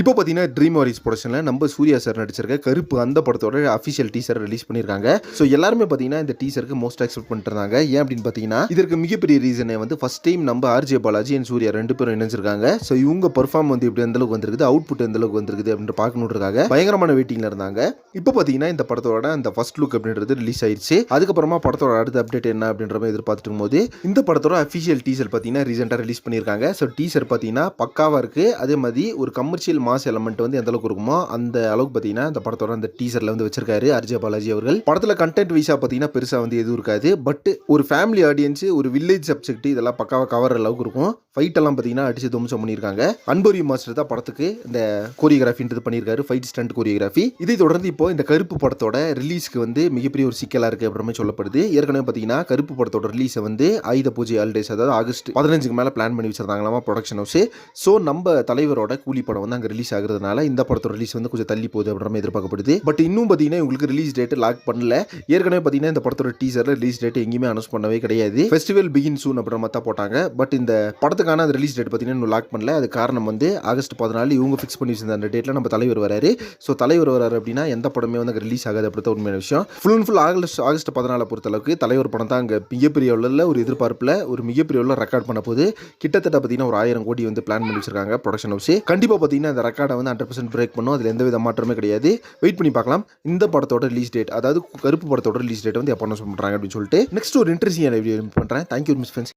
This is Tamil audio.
இப்போ பார்த்தீங்கன்னா ட்ரீம் வாரிஸ் ப்ரொடக்ஷனில் நம்ம சூர்யா சார் நடிச்சிருக்க கருப்பு அந்த படத்தோட அஃபிஷியல் டீசர் ரிலீஸ் பண்ணியிருக்காங்க ஸோ எல்லாருமே பார்த்தீங்கன்னா இந்த டீசருக்கு மோஸ்ட் எக்ஸ்பெக்ட் பண்ணிருந்தாங்க ஏன் அப்படின்னு பார்த்தீங்கன்னா இதற்கு மிகப்பெரிய ரீசனே வந்து ஃபஸ்ட் டைம் நம்ம ஆர்ஜே பாலாஜி அண்ட் சூர்யா ரெண்டு பேரும் இணைஞ்சிருக்காங்க. ஸோ இவங்க பெர்ஃபார்ம் வந்து இப்படி எந்த அளவுக்கு வந்திருக்குது அவுட்புட் எந்த அளவுக்கு வந்திருக்குது அப்படின்னு பார்க்கணுன்றதுக்காக பயங்கரமான வெயிட்டிங்ல இருந்தாங்க. இப்போ பார்த்தீங்கன்னா இந்த படத்தோட அந்த ஃபர்ஸ்ட் லுக் அப்படின்றது ரிலீஸ் ஆயிடுச்சு அதுக்கப்புறமா படத்தோட அடுத்த அப்டேட் என்ன அப்படின்ற மாதிரி எதிர்பார்த்துட்டு போது இந்த படத்தோட அஃபிஷியல் டீசர் பார்த்தீங்கன்னா ரீசெண்டாக ரிலீஸ் பண்ணியிருக்காங்க ஸோ டீசர் பார்த்தீங்கன்னா பக்காவாக இருக்குது அதே மாதிரி ஒரு கமர்ஷியல் மாஸ் எலமெண்ட் வந்து எந்த அளவுக்கு இருக்குமோ அந்த அளவுக்கு பார்த்தீங்கன்னா இந்த படத்தோட அந்த டீசரில் வந்து வச்சிருக்காரு அர்ஜய் பாலாஜி அவர்கள். படத்தில் கண்டென்ட் வைஸாக பார்த்தீங்கன்னா பெருசாக வந்து எதுவும் இருக்காது. பட் ஒரு ஃபேமிலி ஆடியன்ஸ் ஒரு வில்லேஜ் சப்ஜெக்ட் இதெல்லாம் பக்காவாக கவர் அளவுக்கு இருக்கும். ஃபைட் எல்லாம் பார்த்தீங்கன்னா அடிச்சு தும்சம் பண்ணியிருக்காங்க. அன்பரி மாஸ்டர் தான் படத்துக்கு இந்த கோரியோகிராஃபின்றது பண்ணியிருக்காரு. ஃபைட் ஸ்டண்ட் கோரியோகிராஃபி இதை தொடர்ந்து இப்போ இந்த கருப்பு படத்தோட ரிலீஸ்க்கு வந்து மிகப்பெரிய ஒரு சிக்கலாக இருக்குது அப்புறமே சொல்லப்படுது. ஏற்கனவே பார்த்தீங்கன்னா கருப்பு படத்தோட ரிலீஸை வந்து ஆயுத பூஜை ஹாலிடேஸ் அதாவது ஆகஸ்ட் பதினஞ்சுக்கு மேலே பிளான் பண்ணி வச்சிருந்தாங்களாமா ப்ரொடக்ஷன் ஹவுஸ் ஸோ நம்ம தலைவரோட கூலி படம் வந்து அங்கே ரிலீஸ் ஆகிறதுனால இந்த படத்தோட ரிலீஸ் வந்து கொஞ்சம் தள்ளி போகுது அப்படின்ற மாதிரி எதிர்பார்க்கப்படுது. பட் இன்னும் பார்த்தீங்கன்னா உங்களுக்கு ரிலீஸ் டேட் லாக் பண்ணல. ஏற்கனவே பார்த்தீங்கன்னா இந்த படத்தோட டீசரில் ரிலீஸ் டேட் எங்கேயுமே அனௌன்ஸ் பண்ணவே கிடையாது. ஃபெஸ்டிவல் பிகின் சூன் அப்படின்ற மாதிரி தான் போட்டாங்க. பட் இந்த படத்துக்கான அந்த ரிலீஸ் டேட் பார்த்தீங்கன்னா இன்னும் லாக் பண்ணல. அது காரணம் வந்து ஆகஸ்ட் பதினாலு இவங்க ஃபிக்ஸ் பண்ணி வச்சிருந்த அந்த டேட்டில் நம்ம தலைவர் வராரு. ஸோ தலைவர் வராரு அப்படின்னா எந்த படமே வந்து அங்கே ரிலீஸ் ஆகாது அப்படி தான் உண்மையான விஷயம். Full and full August August பதினாலை பொறுத்தளவுக்கு தலைவர் படம் தான் அங்கே மிகப்பெரிய அளவில் ஒரு எதிர்பார்ப்பில் ஒரு மிகப்பெரிய அளவில் ரெக்கார்ட் பண்ண போது கிட்டத்தட்ட பார்த்தீங்கன்னா ஒரு ஆயிரம் கோடி வந்து பிளான் பண்ணி வச்சிருக்காங்க ப்ரொடக்ஷன் ஹவுஸ் கண்டிப்பாக பார்த்தீங்கன்னா ரெக்கார்டை வந்து ஹண்ட்ரட் பர்சன்ட் பிரேக் பண்ணும். அதில் எந்த வித மாற்றமே கிடையாது. வெயிட் பண்ணி பார்க்கலாம். இந்த படத்தோட ரிலீஸ் டேட் அதாவது கருப்பு படத்தோட ரிலீஸ் டேட் வந்து எப்போ அனௌன்ஸ் பண்ணுறாங்க அப்படின்னு சொல்லிட்டு நெக்ஸ்ட் ஒரு இன்ட்ரெஸ்டிங் வீடியோ பண்ணுறேன் தேங்க்யூ மிஸ் ஃப்ரெண்ட்ஸ்